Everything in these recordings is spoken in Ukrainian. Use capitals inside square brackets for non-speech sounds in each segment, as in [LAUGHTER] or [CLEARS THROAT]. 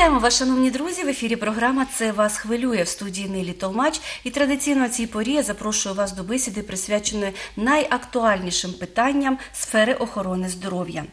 Вітаємо вас, шановні друзі. В ефірі програма Це вас хвилює в студії Нелі Толмач. І традиційно цій порі я запрошую вас до бесіди, присвяченої найактуальнішим питанням сфери охорони здоров'я.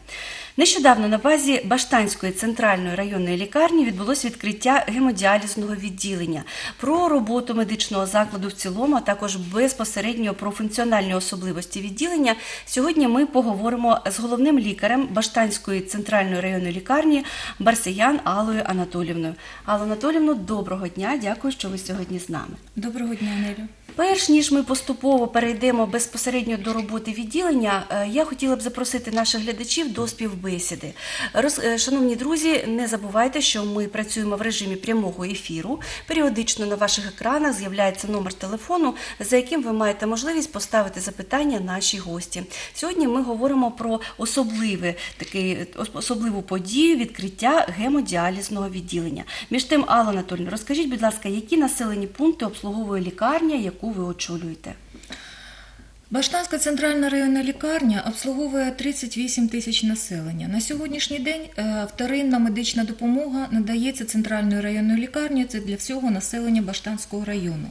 Нещодавно на базі Баштанської центральної районної лікарні відбулось відкриття гемодіалізного відділення. Про роботу медичного закладу в цілому, а також безпосередньо про функціональні особливості відділення. Сьогодні ми поговоримо з головним лікарем Баштанської центральної районної лікарні Барсиян Аллою Анатолівною. Алло Анатолівно, доброго дня. Дякую, що ви сьогодні з нами. Доброго дня, Нелю. Перш ніж ми поступово перейдемо безпосередньо до роботи відділення, е, я хотіла б запросити наших глядачів до співбесіди. Е, Шановні друзі, не забувайте, що ми працюємо в режимі прямого ефіру. Періодично на ваших екранах з'являється номер телефону, за яким ви маєте можливість поставити запитання нашій гості. Сьогодні ми говоримо про особливе такий особливу подію відкриття гемодіалізного відділення. Між тим, Алла Анатольовна, розкажіть, будь ласка, які населені пункти обслуговує лікарня, яку ви очолюєте? Баштанська центральна районна лікарня обслуговує 38 тисяч населення. На сьогоднішній день е, вторинна медична допомога надається центральною районною лікарні. Це для всього населення Баштанського району.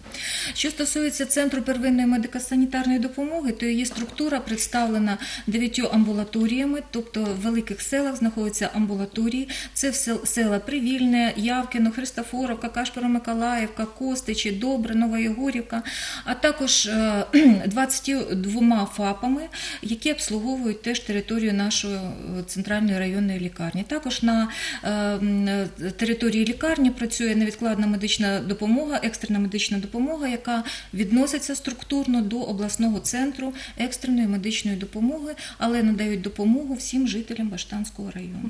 Що стосується центру первинної медико-санітарної допомоги, то її структура представлена дев'ятьо амбулаторіями, тобто в великих селах знаходяться амбулаторії. Це села Привільне, Явкіно, Христофоровка, Кашпиро-Миколаївка, Костичі, Добре, Нова Єгорівка, а також е, [CLEARS THROAT] 20 двома ФАПами, які обслуговують теж територію нашої е, центральної районної лікарні. Також на е, е, території лікарні працює невідкладна медична допомога, екстрена медична допомога, яка відноситься структурно до обласного центру екстреної медичної допомоги, але надають допомогу всім жителям Баштанського району.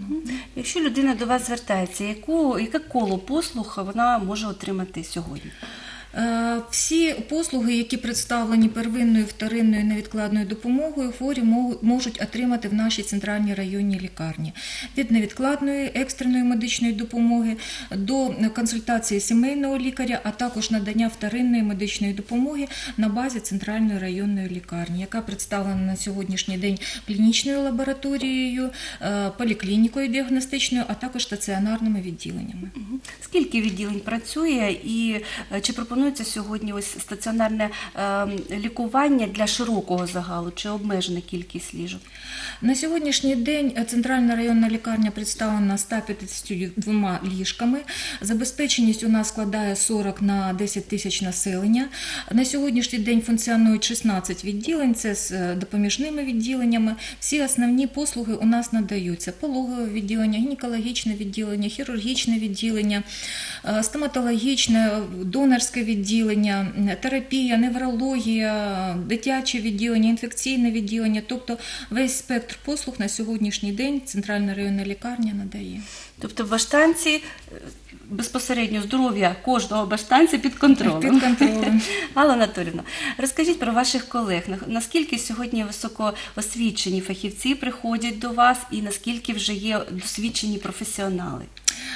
Якщо людина до вас звертається, яку яке коло послуг вона може отримати сьогодні? Е, Всі послуги, які представлені первинною, вторинною невідкладною допомогою, хворі можуть отримати в нашій центральній районній лікарні від невідкладної екстреної медичної допомоги до консультації сімейного лікаря, а також надання вторинної медичної допомоги на базі центральної районної лікарні, яка представлена на сьогоднішній день клінічною лабораторією, е, поліклінікою діагностичною, а також стаціонарними відділеннями. Скільки відділень працює і е, чи пропонується сьогодні ось стаціонарне е, лікування для широкого загалу, чи обмежена кількість ліжок? На сьогоднішній день е, центральна районна лікарня представлена 152 ліжками. Забезпеченість у нас складає 40 на 10 тисяч населення. На сьогоднішній день функціонують 16 відділень, це з е, допоміжними відділеннями. Всі основні послуги у нас надаються: пологове відділення, гінекологічне відділення, хірургічне відділення, стоматологічне, донорське відділення, м, терапія, неврологія, дитяче відділення, інфекційне відділення. Тобто весь спектр послуг на сьогоднішній день центральна районна лікарня надає. Тобто в баштанці е, безпосередньо здоров'я кожного баштанця під контролем. Під контролем. [LAUGHS] Алла Анатолівна, розкажіть про ваших колег. Наскільки сьогодні високоосвічені фахівці приходять до вас, і наскільки вже є досвідчені професіонали?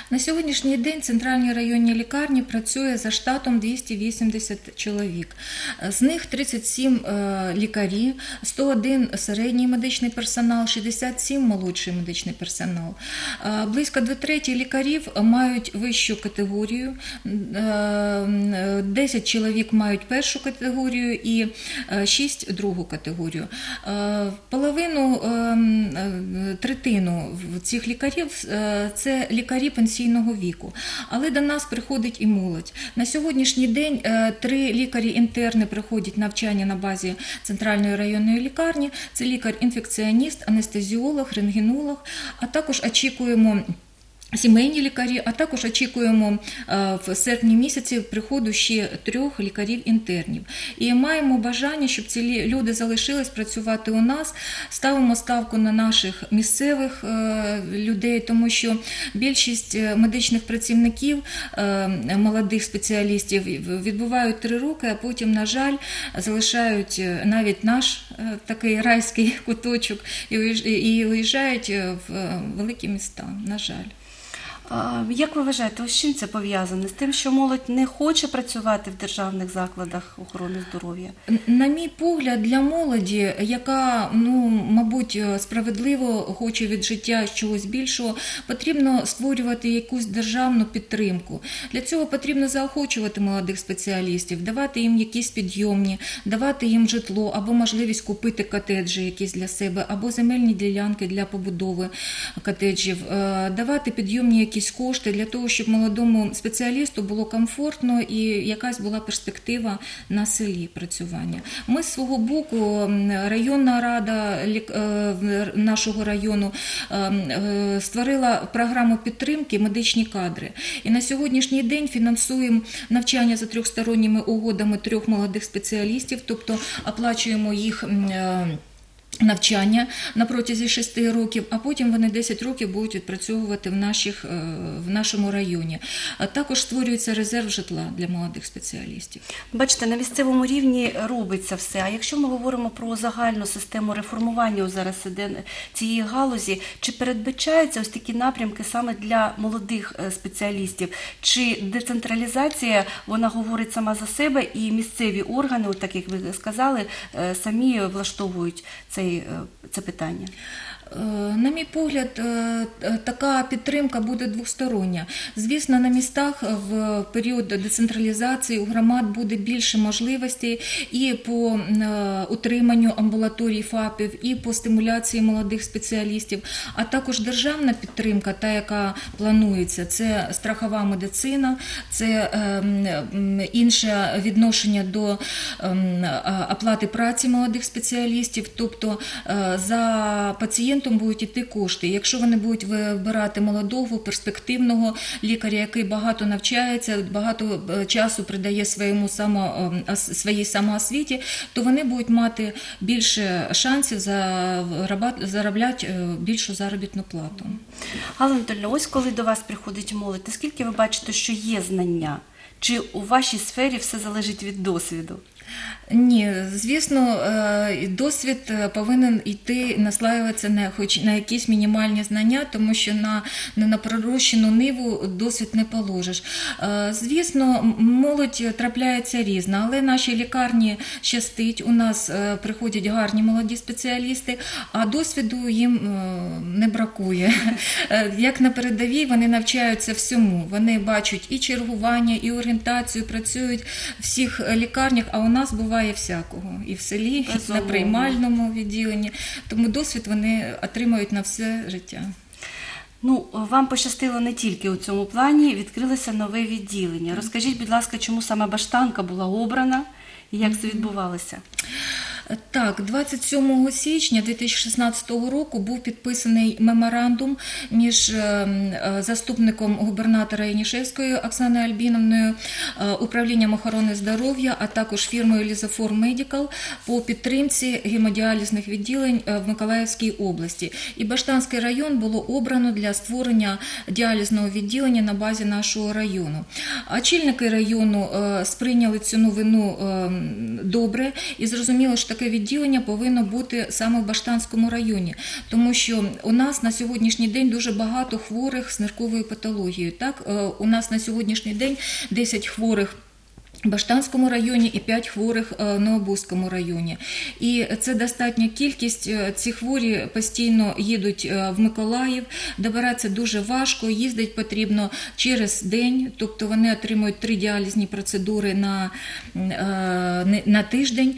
На сьогоднішній день центральні районні лікарні працює за штатом 280 чоловік. З них 37 е, лікарі, 101 середній медичний персонал, 67 молодший медичний персонал. Е, Близько дві треті лікарів мають вищу категорію, е, е, 10 чоловік мають першу категорію і 6 другу категорію. Е, Половину е, е, третину цих лікарів е, це лікарі пенсійного віку. Але до нас приходить і молодь. На сьогоднішній день е, три лікарі-інтерни приходять навчання на базі центральної районної лікарні. Це лікар-інфекціоніст, анестезіолог, рентгенолог, а також очікуємо. Сімейні лікарі, а також очікуємо е, в серпні місяці приходу ще трьох лікарів-інтернів. І маємо бажання, щоб ці люди залишились працювати у нас. Ставимо ставку на наших місцевих е, людей, тому що більшість е, медичних працівників, молодих спеціалістів відбувають три роки, а потім, на жаль, залишають навіть наш такий райський [LAUGHS] куточок і уїж- і уїжджають в великі міста. На жаль. Як ви вважаєте, з чим це пов'язане? З тим, що молодь не хоче працювати в державних закладах охорони здоров'я? На мій погляд, для молоді, яка ну мабуть справедливо хоче від життя чогось більшого, потрібно створювати якусь державну підтримку. Для цього потрібно заохочувати молодих спеціалістів, давати їм якісь підйомні, давати їм житло або можливість купити котеджі якісь для себе, або земельні ділянки для побудови котеджів, е, давати підйомні якісь кошти для того, щоб молодому спеціалісту було комфортно і якась була перспектива на селі працювання. Ми з свого боку, районна рада е, нашого району е, е, створила програму підтримки медичні кадри. І на сьогоднішній день фінансуємо навчання за трьохсторонніми угодами трьох молодих спеціалістів, тобто оплачуємо їх. Е, Навчання на протязі 6 років, а потім вони 10 років будуть відпрацьовувати в, наших, е, в нашому районі. А також створюється резерв житла для молодих спеціалістів. Бачите, на місцевому рівні робиться все. А якщо ми говоримо про загальну систему реформування зараз цієї галузі, чи передбачаються ось такі напрямки саме для молодих е, спеціалістів? Чи децентралізація вона говорить сама за себе, і місцеві органи, так як ви сказали, е, самі влаштовують цей, е, це питання? Е, На мій погляд, е, е, така підтримка буде двостороння. Звісно, на містах в період децентралізації у громад буде більше можливостей і по утриманню амбулаторій ФАПів, і по стимуляції молодих спеціалістів, а також державна підтримка, та яка планується, це страхова медицина, це інше відношення до ем, оплати праці молодих спеціалістів, тобто за пацієнтом будуть йти кошти. Якщо вони будуть вибирати молодого, перспективного лікаря, який багато навчається, багато е, часу придає своєму само, ем, своїй самоосвіті, то вони будуть мати більше шансів заробляти е, більшу заробітну плату. Галина Анатольовна, ось коли до вас приходить молодь, наскільки ви бачите, що є знання? Чи у вашій сфері все залежить від досвіду? Ні, звісно, е, досвід е, повинен йти наслаюватися на хоч на якісь мінімальні знання, тому що на, на, на пророщену ниву досвід не положиш. Е, Звісно, молодь трапляється різна, але наші лікарні щастить. У нас приходять гарні молоді спеціалісти, а досвіду їм не бракує. Як на передовій, вони навчаються всьому. Вони бачать і чергування, і орієнтацію, працюють в всіх лікарнях, а у нас буває всякого. І в селі, і на приймальному відділенні. Тому досвід вони отримують на все життя. Ну, вам пощастило не тільки у цьому плані, відкрилося нове відділення. Розкажіть, будь ласка, чому саме баштанка була обрана і як це відбувалося? Так, 27 січня 2016 року був підписаний меморандум між е, е, заступником губернатора Янішевської Оксаною Альбіновною, е, управлінням охорони здоров'я, а також фірмою Лізофор Медікал по підтримці гемодіалізних відділень е, в Миколаївській області. І Баштанський район було обрано для створення діалізного відділення на базі нашого району. Очільники району сприйняли цю новину е, добре і зрозуміло, що таке відділення повинно бути саме в Баштанському районі, тому що у нас на сьогоднішній день дуже багато хворих з нирковою патологією. Так, Е, у нас на сьогоднішній день 10 хворих. Баштанському районі і 5 хворих е, в Новобузькому районі. І це достатня кількість. Е, Ці хворі постійно їдуть е, в Миколаїв, добиратися дуже важко, їздить потрібно через день, тобто вони отримують три діалізні процедури на, на тиждень.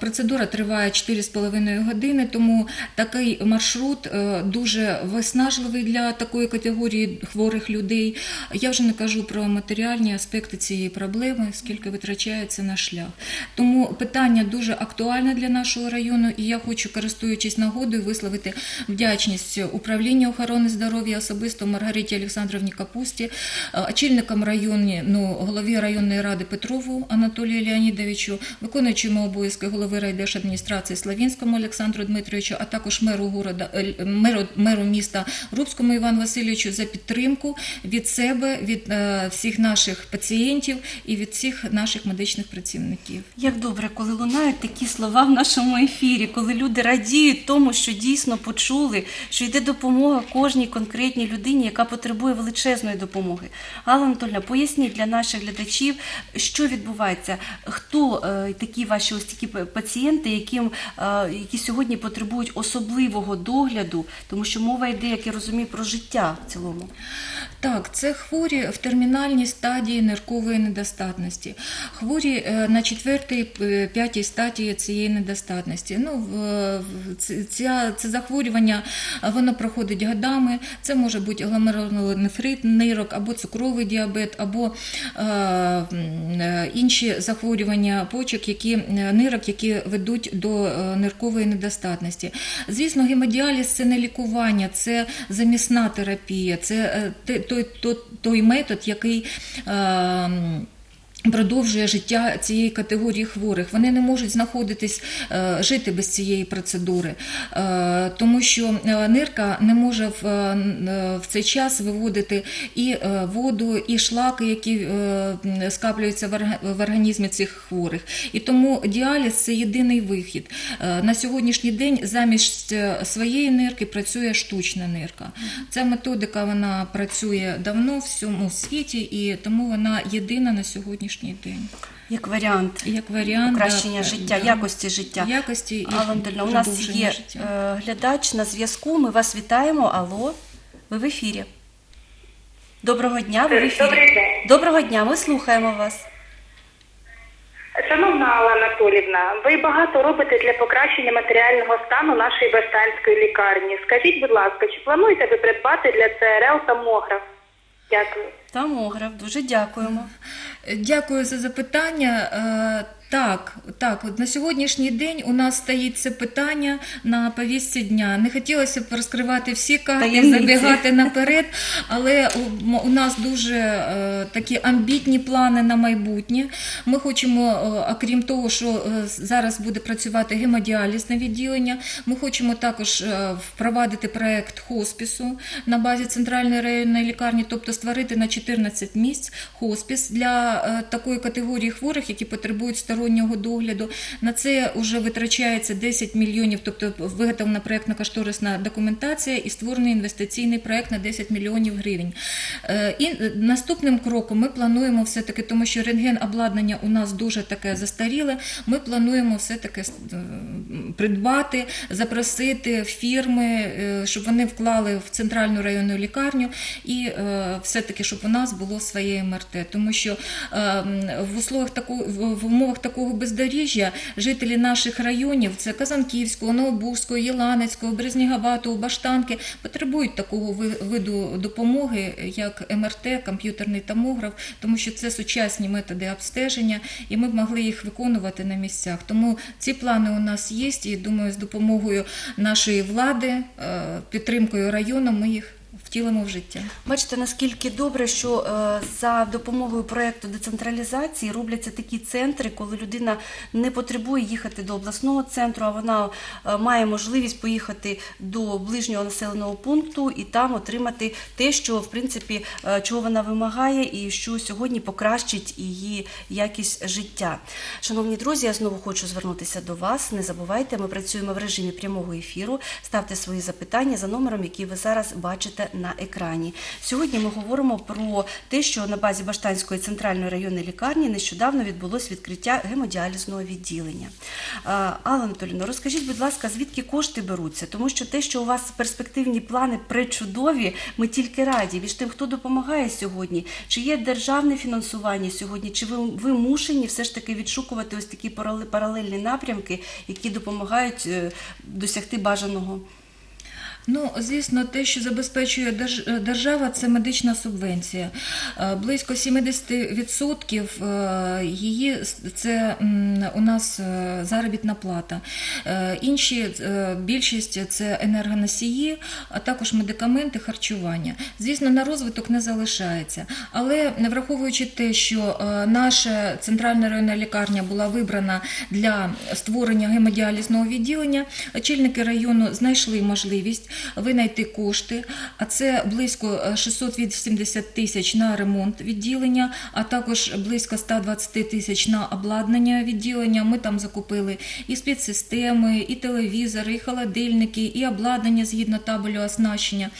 Процедура триває 4,5 години, тому такий маршрут дуже виснажливий для такої категорії хворих людей. Я вже не кажу про матеріальні аспекти цієї проблеми, скільки витрачається на шлях. Тому питання дуже актуальне для нашого району, і я хочу, користуючись нагодою, висловити вдячність управлінню охорони здоров'я, особисто Маргариті Олександровні Капусті, е, очільникам району, ну, голові районної ради Петрову Анатолію Леонідовичу, виконуючому обов'язки голови райдержадміністрації Славінському Олександру Дмитровичу, а також меру города е, меру, меру міста Рубському Івану Васильовичу за підтримку від себе, від е, всіх наших пацієнтів і від всіх наших медичних працівників. Як добре, коли лунають такі слова в нашому ефірі, коли люди радіють тому, що дійсно почули, що йде допомога кожній конкретній людині, яка потребує величезної допомоги. Алла Анатольовна, поясніть для наших глядачів, що відбувається, хто е, такі ваші ось такі пацієнти, яким, е, які сьогодні потребують особливого догляду, тому що мова йде, як я розумію, про життя в цілому. Так, це хворі в термінальній стадії ниркової недостатності, хворі е, на четвертій, е, п'ятій стадії цієї недостатності. Ну, ця, це захворювання воно проходить годами. Це може бути гломерулонефрит нирок, або цукровий діабет, або е, е, інші захворювання почок, які нирок, які ведуть до ниркової недостатності. Звісно, гемодіаліз це не лікування, це замісна терапія, це те- той, той, той метод, який. е, Продовжує життя цієї категорії хворих. Вони не можуть знаходитись, е, жити без цієї процедури, е, тому що е, нирка не може в, цей час виводити і воду, і шлаки, які скаплюються в організмі цих хворих. І тому діаліз це єдиний вихід. На сьогоднішній день замість своєї нирки працює штучна нирка. Ця методика вона працює давно в всьому світі, і тому вона єдина на сьогоднішній день. Як варіант Як варіант покращення да, життя, да, якості життя. якості і Алла Анатольовна, у нас є життя. е, глядач на зв'язку. Ми вас вітаємо. Алло, ви в ефірі. Доброго дня, ви в ефірі. Добрий день. Доброго дня, ми слухаємо вас. Шановна Алла Анатолівна, ви багато робите для покращення матеріального стану нашої Баштанської лікарні. Скажіть, будь ласка, чи плануєте ви придбати для ЦРЛ томограф? Дякую. Тамограф, дуже дякуємо. Дякую за запитання. Так, так, от на сьогоднішній день у нас стоїть це питання на повістці дня. Не хотілося б розкривати всі карти, Таємниці. забігати наперед, [LAUGHS] але у, у нас дуже е, такі амбітні плани на майбутнє. Ми хочемо, е, окрім того, що е, зараз буде працювати гемодіалізне відділення, ми хочемо також е, впровадити проект хоспісу на базі центральної районної лікарні, тобто створити на 14 місць хоспіс для е, такої категорії хворих, які потребують стороннього догляду. На це вже витрачається 10 мільйонів, тобто виготовлена проектно-кошторисна документація і створений інвестиційний проект на 10 мільйонів гривень. Е, І наступним кроком ми плануємо все-таки, тому що рентген обладнання у нас дуже таке застаріле. Ми плануємо все-таки е, придбати, запросити фірми, е, щоб вони вклали в центральну районну лікарню і все-таки, щоб у нас було своє МРТ. Тому що е, в условиях такого в в умовах такого бездоріжжя жителі наших районів, це Казанківського, Новобузького, Єланецького, Березнігабатого, Баштанки, потребують такого ви- виду допомоги, як МРТ, комп'ютерний томограф, тому що це сучасні методи обстеження, і ми б могли їх виконувати на місцях. Тому ці плани у нас є, і думаю, з допомогою нашої влади, е, підтримкою району, ми їх втілимо в життя. Бачите, наскільки добре, що е, за допомогою проекту децентралізації робляться такі центри, коли людина не потребує їхати до обласного центру, а вона е, має можливість поїхати до ближнього населеного пункту і там отримати те, що в принципі е, чого вона вимагає, і що сьогодні покращить її якість життя. Шановні друзі, я знову хочу звернутися до вас. Не забувайте, ми працюємо в режимі прямого ефіру. Ставте свої запитання за номером, який ви зараз бачите на екрані. Сьогодні ми говоримо про те, що на базі Баштанської центральної районної лікарні нещодавно відбулось відкриття гемодіалізного відділення. Алла Анатолійовна, розкажіть, будь ласка, звідки кошти беруться? Тому що те, що у вас перспективні плани пречудові, ми тільки раді. Між тим, хто допомагає сьогодні, чи є державне фінансування сьогодні, чи ви вимушені все ж таки відшукувати ось такі паралельні напрямки, які допомагають е, досягти бажаного? Ну, звісно, те, що забезпечує держ- держава, це медична субвенція. Е, Близько 70% е, її це у нас е, заробітна плата. Е, Інші е, більшість це енергоносії, а також медикаменти, харчування. Звісно, на розвиток не залишається. Але враховуючи те, що е, наша центральна районна лікарня була вибрана для створення гемодіалізного відділення, очільники району знайшли можливість винайти кошти, а це близько е, 680 тисяч на ремонт відділення, а також близько 120 тисяч на обладнання відділення. Ми там закупили і спецсистеми, і телевізори, і холодильники, і обладнання згідно табелю оснащення.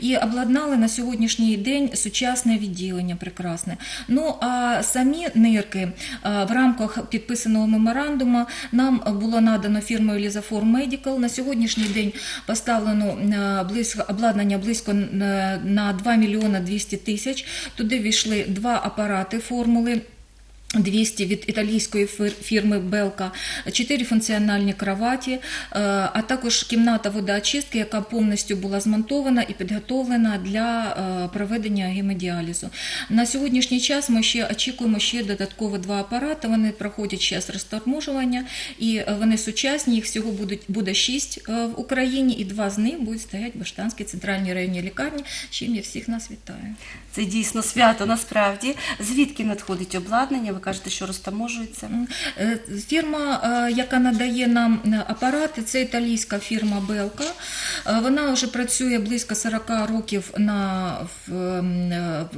І обладнали на сьогоднішній день сучасне відділення прекрасне. Ну а самі нирки в рамках підписаного меморандуму нам було надано фірмою Лізафор Medical. На сьогоднішній день поставлено близько обладнання близько на 2 мільйона 200 тисяч. Туди війшли два апарати формули. 200 від італійської фірми Белка, чотири функціональні кроваті, е, а також кімната водоочистки, яка повністю була змонтована і підготовлена для е, проведення гемодіалізу. На сьогоднішній час ми ще очікуємо ще додатково два апарати. Вони проходять зараз розторможування і е, вони сучасні. Їх всього будуть буде шість е, в Україні, і два з них будуть стояти в Баштанській центральній районній лікарні. Чим я всіх нас вітаю. Це дійсно свято насправді. Звідки надходить обладнання? Кажете, що розтаможується. Е, Фірма, е, яка надає нам е, апарати, це італійська фірма Белка. Вона вже працює близько 40 років на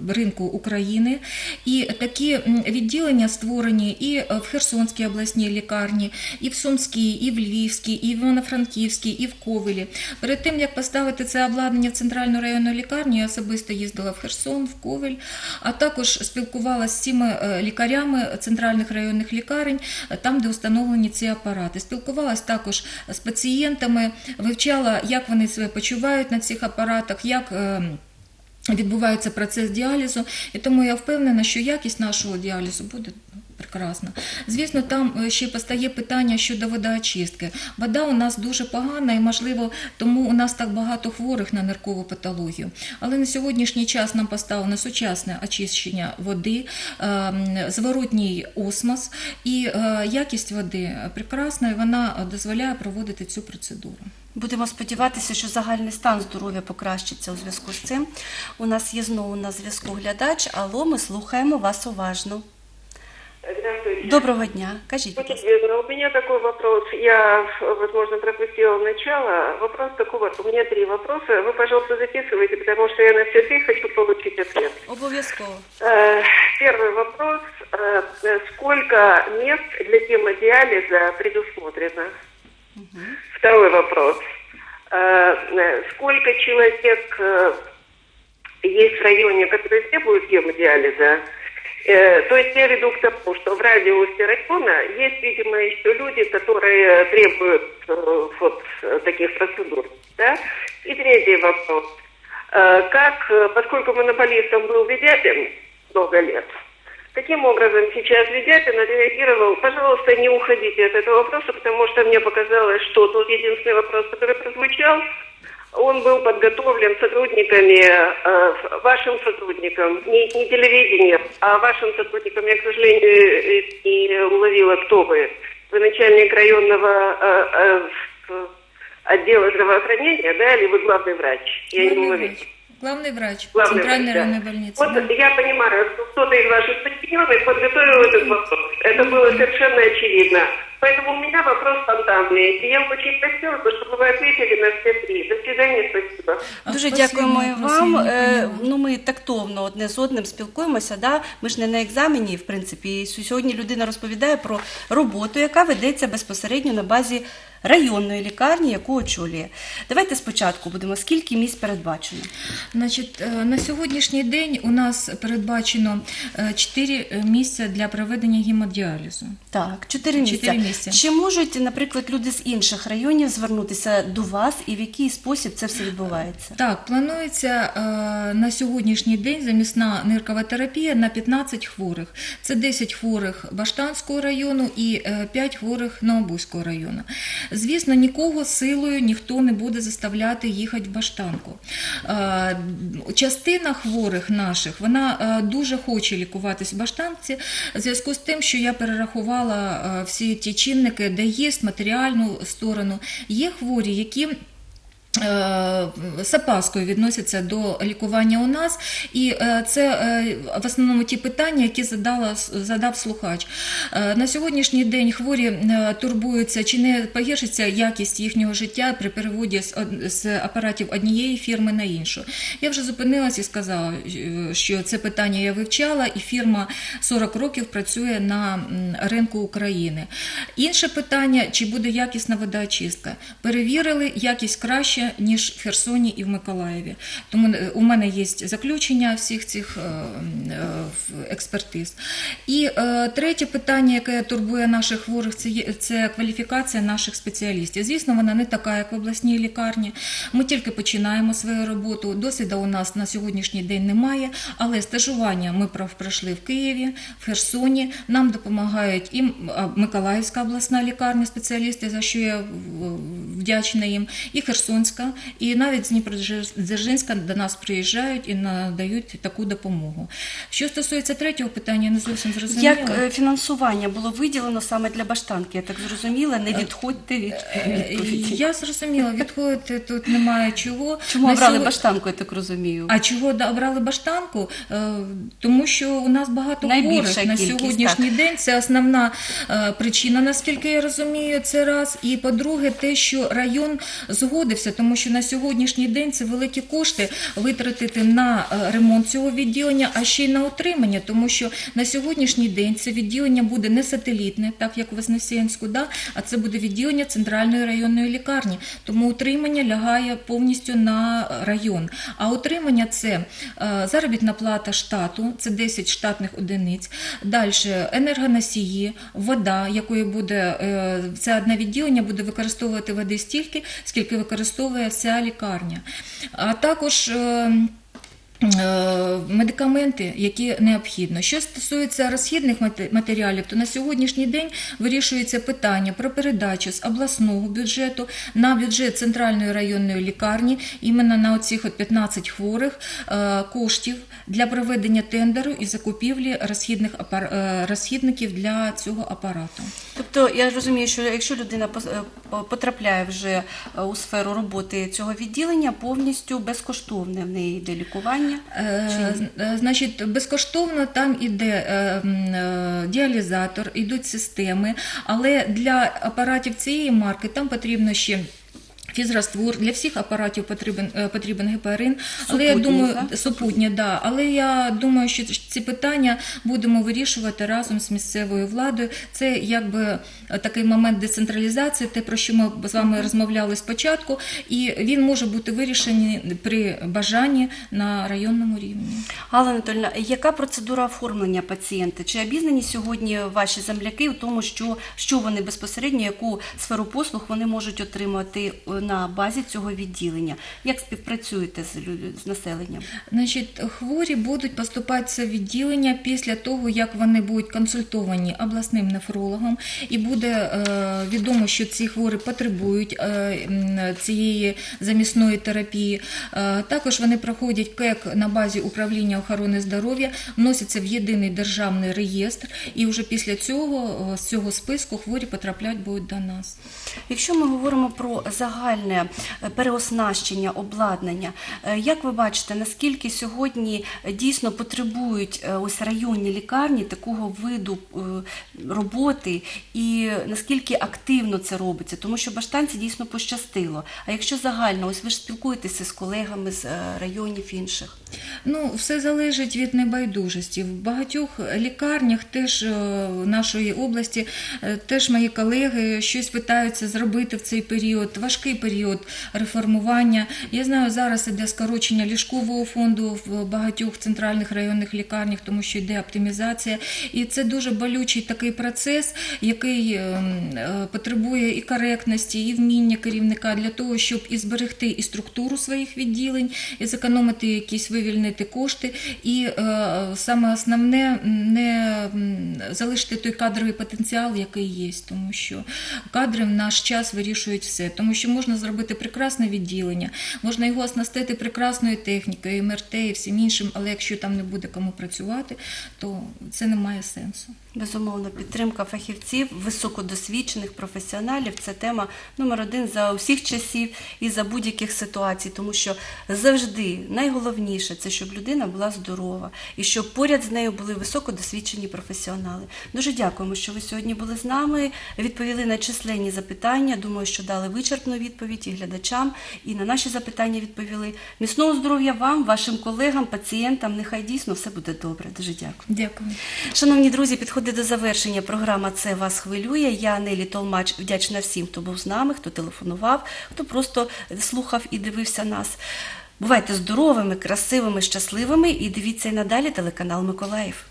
ринку України. І такі відділення створені і в Херсонській обласній лікарні, і в Сумській, і в Львівській, і в Івано-Франківській, і в Ковелі. Перед тим як поставити це обладнання в центральну районну лікарню, я особисто їздила в Херсон, в Ковель, а також спілкувалася з цими е, лікарями центральних районних лікарень, е, там, де установлені ці апарати. Спілкувалась також з пацієнтами, вивчала, як вони себе почувають на цих апаратах, як. е, Відбувається процес діалізу, і тому я впевнена, що якість нашого діалізу буде прекрасна. Звісно, там е, ще постає питання щодо водоочистки. Вода у нас дуже погана, і можливо, тому у нас так багато хворих на ниркову патологію. Але на сьогоднішній час нам поставлено сучасне очищення води, ем, зворотній осмос, і е, якість води прекрасна, і вона дозволяє проводити цю процедуру. Будемо сподіватися, що загальний стан здоров'я покращиться у зв'язку з цим. У нас є знову на зв'язку глядач. Алло, ми слухаємо вас уважно. Доброго дня. Кажіть, любезны, у меня такой вопрос. Я, возможно, пропустила начало. Вопрос такой вот. У меня три вопроса. Вы, пожалуйста, записывайте, потому что я на все три хочу получить ответ. Обов'язково. Э, Первый вопрос. Э, Сколько мест для гемодиализа предусмотрено? Второй вопрос. Э, Сколько человек есть в районе, которые требуют гемодиализа? Э, То есть я веду к тому, что в радиусе района есть, видимо, еще люди, которые требуют э, вот э, таких процедур. Да? И третий вопрос. Как, поскольку монополистом был Ведяпин много лет, Каким образом сейчас Ведяпин отреагировал? Пожалуйста, не уходите от этого вопроса, потому что мне показалось, что тот единственный вопрос, который прозвучал, он был подготовлен сотрудниками, э, вашим сотрудникам, не, не телевидением, а вашим сотрудникам. Я, к сожалению, э, не уловила, кто вы. Вы начальник районного э, э, отдела здравоохранения, да, или вы главный врач? Я не Главный уловила. врач. Главный врач Главный Центральной врач, да. районной больницы. Вот да. я понимаю, что кто-то из ваших подчиненных подготовил этот вопрос. Это было совершенно очевидно. Поэтому у меня вопрос спонтанный. И я очень хотела бы, чтобы вы ответили на все три. До свидания, спасибо. А, Дуже спасибо, дякуємо і просто вам. я не Е, поняла. Ну, ми тактовно одне з одним спілкуємося. Да? Ми ж не на екзамені, в принципі. І сьогодні людина розповідає про роботу, яка ведеться безпосередньо на базі районної лікарні, яку очолює. Давайте спочатку будемо. Скільки місць передбачено? Значить, е, на сьогоднішній день у нас передбачено 4 місця для проведення гемодіалізу. Так, чотири місця. Чотири місця. Чи можуть, наприклад, люди з інших районів звернутися до вас і в який спосіб це все відбувається? Так, планується е, на сьогоднішній день замісна ниркова терапія на 15 хворих. Це 10 хворих Баштанського району і 5 хворих Новобузького району. Звісно, нікого силою ніхто не буде заставляти їхати в Баштанку. Е, Частина хворих наших вона е, дуже хоче лікуватись в Баштанці в зв'язку з тим, що я перерахувала е, всі ті чинники, де є матеріальну сторону. Є хворі, які З опаскою відносяться до лікування у нас, і е, це е, в основному ті питання, які задала, задав слухач. Е, На сьогоднішній день хворі е, турбуються, чи не погіршиться якість їхнього життя при переводі з, апаратів однієї фірми на іншу. Я вже зупинилась і сказала, е, що це питання я вивчала, і фірма 40 років працює на ринку України. Інше питання, чи буде якісна водоочистка. Перевірили, якість краще, ніж в Херсоні і в Миколаєві. Тому е, у мене є заключення всіх цих е, е, експертиз. І третє питання, яке турбує наших хворих, це, це кваліфікація наших спеціалістів. Звісно, вона не така, як в обласній лікарні. Ми тільки починаємо свою роботу. Досвіду у нас на сьогоднішній день немає, але стажування ми пройшли в Києві, в Херсоні. Нам допомагають і Миколаївська обласна лікарня, спеціалісти, за що я вдячна їм, і Херсонська, і навіть з Дніпродзержинська до нас приїжджають і надають таку допомогу. Що стосується третього питання, я не зовсім зрозуміла. Як е, фінансування було виділено саме для баштанки? Я так зрозуміла, не відходьте від Е, відповіді. Я зрозуміла, відходити тут немає чого. Чому На обрали сьогодні- баштанку, я так розумію? А чого обрали баштанку? Е, Тому що у нас багато Найбільша хворих на кількість, сьогоднішній день. Це основна е, причина, наскільки я розумію, це раз. І по-друге, те, що район згодився, тому що на сьогоднішній день це великі кошти витратити на е, ремонт цього відділення, а ще й на утримання, тому що на сьогоднішній день це відділення буде не сателітне, так як в Вознесенську, да, а це буде відділення центральної районної лікарні. Тому утримання лягає повністю на район. А утримання це е, заробітна плата штату, це 10 штатних одиниць. Далі енергоносії, вода, якою буде е, це одне відділення буде використовувати води стільки, скільки використовує вся лікарня. А також е, Е, Медикаменти, які необхідно. Що стосується розхідних матеріалів, то на сьогоднішній день вирішується питання про передачу з обласного бюджету на бюджет центральної районної лікарні, іменно на оцих от 15 хворих е, коштів для проведення тендеру і закупівлі розхідних розхідників для цього апарату. Тобто я розумію, що якщо людина е, потрапляє вже е, у сферу роботи цього відділення, повністю безкоштовне в неї йде лікування. Чи? е, Значить, безкоштовно там іде діалізатор, ідуть системи, але для апаратів цієї марки там потрібно ще. Фізраствор для всіх апаратів потрібен е, потрібен гепарин, але я думаю, супутні, да. Але я думаю, що ці питання будемо вирішувати разом з місцевою владою. Це якби е, такий момент децентралізації, те про що ми з вами розмовляли спочатку, і він може бути вирішений при бажанні на районному рівні. Алла Анатольовна, яка процедура оформлення пацієнта? Чи обізнані сьогодні ваші земляки в тому, що, що вони безпосередньо, яку сферу послуг вони можуть отримати е, на базі цього відділення? Як співпрацюєте з, з населенням? Значить, хворі будуть поступати в це відділення після того, як вони будуть консультовані обласним нефрологом, і буде е, відомо, що ці хворі потребують е, цієї замісної терапії. Е, також вони проходять КЕК на базі управління охорони здоров'я, вносяться в єдиний державний реєстр, і вже після цього з цього списку хворі потрапляють будуть до нас. Якщо ми говоримо про загальне е, переоснащення обладнання, е, як ви бачите, наскільки сьогодні дійсно потребують е, ось районні лікарні такого виду роботи, і наскільки активно це робиться? Тому що баштанці дійсно пощастило. А якщо загально, ось ви ж спілкуєтеся з колегами з районів інших. Ну, все залежить від небайдужості. В багатьох лікарнях теж нашої області, теж мої колеги щось питаються зробити в цей період, важкий період реформування. Я знаю, зараз іде скорочення ліжкового фонду в багатьох центральних районних лікарнях, тому що йде оптимізація. І це дуже болючий такий процес, який е, е, потребує і коректності, і вміння керівника для того, щоб і зберегти і структуру своїх відділень, і зекономити якісь вивільнити кошти. І е, саме основне не залишити той кадровий потенціал, який є, тому що кадри в наш час вирішують все. Тому що можна можна зробити прекрасне відділення, можна його оснастити прекрасною технікою, МРТ і всім іншим, але якщо там не буде кому працювати, то це не має сенсу. Безумовно, підтримка фахівців, високодосвідчених професіоналів це тема номер один за усіх часів і за будь-яких ситуацій, тому що завжди найголовніше це щоб людина була здорова і щоб поряд з нею були високодосвідчені професіонали. Дуже дякуємо, що ви сьогодні були з нами. Відповіли на численні запитання. Думаю, що дали вичерпну відповідь і глядачам, і на наші запитання відповіли. Міцного здоров'я вам, вашим колегам, пацієнтам. Нехай дійсно все буде добре. Дуже дякую. Дякую. Шановні друзі, підходить до завершення програма Це вас хвилює. Я Нелі Толмач вдячна всім, хто був з нами, хто телефонував, хто просто слухав і дивився нас. Бувайте здоровими, красивими, щасливими і дивіться і надалі телеканал Миколаїв.